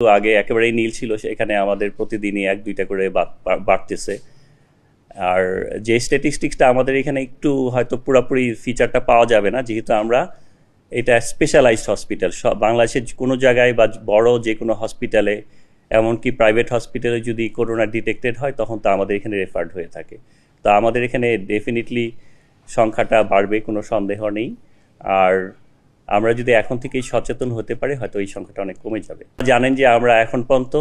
তো আগে একেবারেই নীল ছিল, সেখানে আমাদের প্রতিদিনই এক, দুইটা করে বাড়তেছে আর যে স্ট্যাটিস্টিক্সটা আমাদের এখানে একটু হয়তো পুরোপুরি ফিচারটা পাওয়া যাবে না, যেহেতু আমরা এটা স্পেশালাইজড হসপিটাল সব বাংলাদেশের কোনো জায়গায় বা বড় যে কোনো হসপিটালে এমনকি প্রাইভেট হসপিটালে যদি করোনা ডিটেক্টেড হয়, তখন তো আমাদের এখানে রেফার্ড হয়ে থাকে। তো আমাদের এখানে ডেফিনেটলি সংখ্যাটা বাড়বে, কোনো সন্দেহ নেই। আর আমরা যদি এখন থেকেই সচেতন হতে পারি, হয়তো এই সংখ্যাটা অনেক কমে যাবে। জানেন যে আমরা এখন পর্যন্ত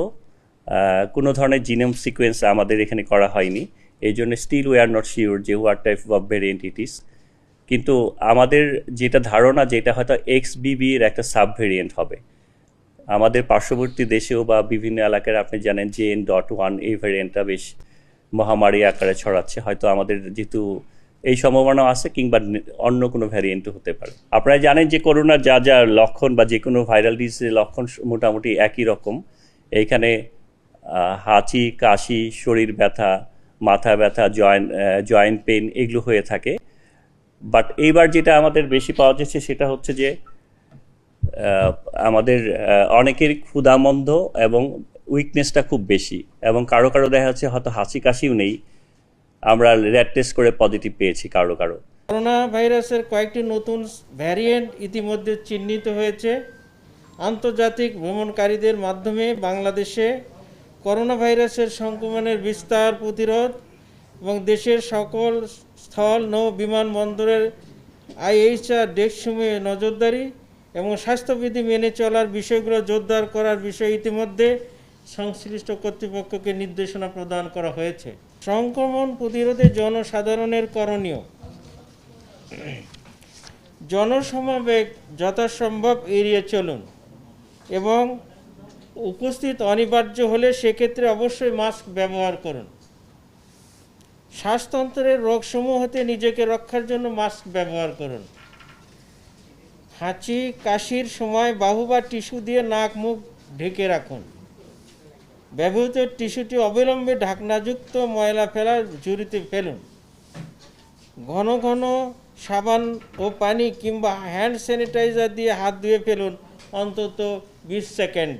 কোনো ধরনের জিনোম সিকোয়েন্স আমাদের এখানে করা হয়নি। এই জন্য still we are not sure যে what type of variant it is কিন্তু আমাদের যেটা ধারণা, যেটা হয়তো এক্স বিবির একটা সাব ভেরিয়েন্ট হবে। আমাদের পার্শ্ববর্তী দেশেও বা বিভিন্ন এলাকার আপনি জানেন যে এন ডট ওয়ান এই ভেরিয়েন্টটা বেশ মহামারী আকারে ছড়াচ্ছে। হয়তো আমাদের যেহেতু এই সম্ভাবনা আছে কিংবা অন্য কোনো ভ্যারিয়েন্টও হতে পারে। আপনারা জানেন যে করোনার যা যা লক্ষণ বা যে কোনো ভাইরাল ডিজিজের লক্ষণ মোটামুটি একই রকম। এইখানে হাঁচি, কাশি, শরীর ব্যথা, মাথা ব্যথা জয়েন্ট জয়েন্ট পেন এগুলো হয়ে থাকে। বাট এইবার যেটা আমাদের বেশি পাওয়া যাচ্ছে সেটা হচ্ছে যে আমাদের অনেকের ক্ষুধামন্দ এবং উইকনেসটা খুব বেশি এবং কারও কারও দেখা যাচ্ছে হয়তো হাসি কাশিও নেই। আমরা র্যাট টেস্ট করে পজিটিভ পেয়েছি কারও কারও। করোনা ভাইরাসের কয়েকটি নতুন ভ্যারিয়েন্ট ইতিমধ্যে চিহ্নিত হয়েছে। আন্তর্জাতিক ভ্রমণকারীদের মাধ্যমে বাংলাদেশে করোনা ভাইরাসের সংক্রমণের বিস্তার, প্রতিরোধ এবং দেশের সকল স্থল, নৌ, বিমানবন্দরের আইএইচআর ডেস্কসমূহে নজরদারি এবং স্বাস্থ্যবিধি মেনে চলার বিষয়গুলো জোরদার করার বিষয়ে ইতিমধ্যে সংশ্লিষ্ট কর্তৃপক্ষকে নির্দেশনা প্রদান করা হয়েছে। সংক্রমণ প্রতিরোধে জনসাধারণের করণীয়। জনসমাবেগ যথাসম্ভব এড়িয়ে চলুন এবং উপস্থিত অনিবার্য হলে সেক্ষেত্রে অবশ্যই মাস্ক ব্যবহার করুন। শ্বাসতন্ত্রের রোগসমূহ হতে নিজেকে রক্ষার জন্য মাস্ক ব্যবহার করুন। হাঁচি, কাশির সময় বাহু বা টিস্যু দিয়ে নাক, মুখ ঢেকে রাখুন। ব্যবহৃত টিস্যুটি অবিলম্বে ঢাকনাযুক্ত ময়লা ফেলার ঝুড়িতে ফেলুন। ঘন ঘন সাবান ও পানি কিংবা হ্যান্ড স্যানিটাইজার দিয়ে হাত ধুয়ে ফেলুন, অন্তত বিশ সেকেন্ড।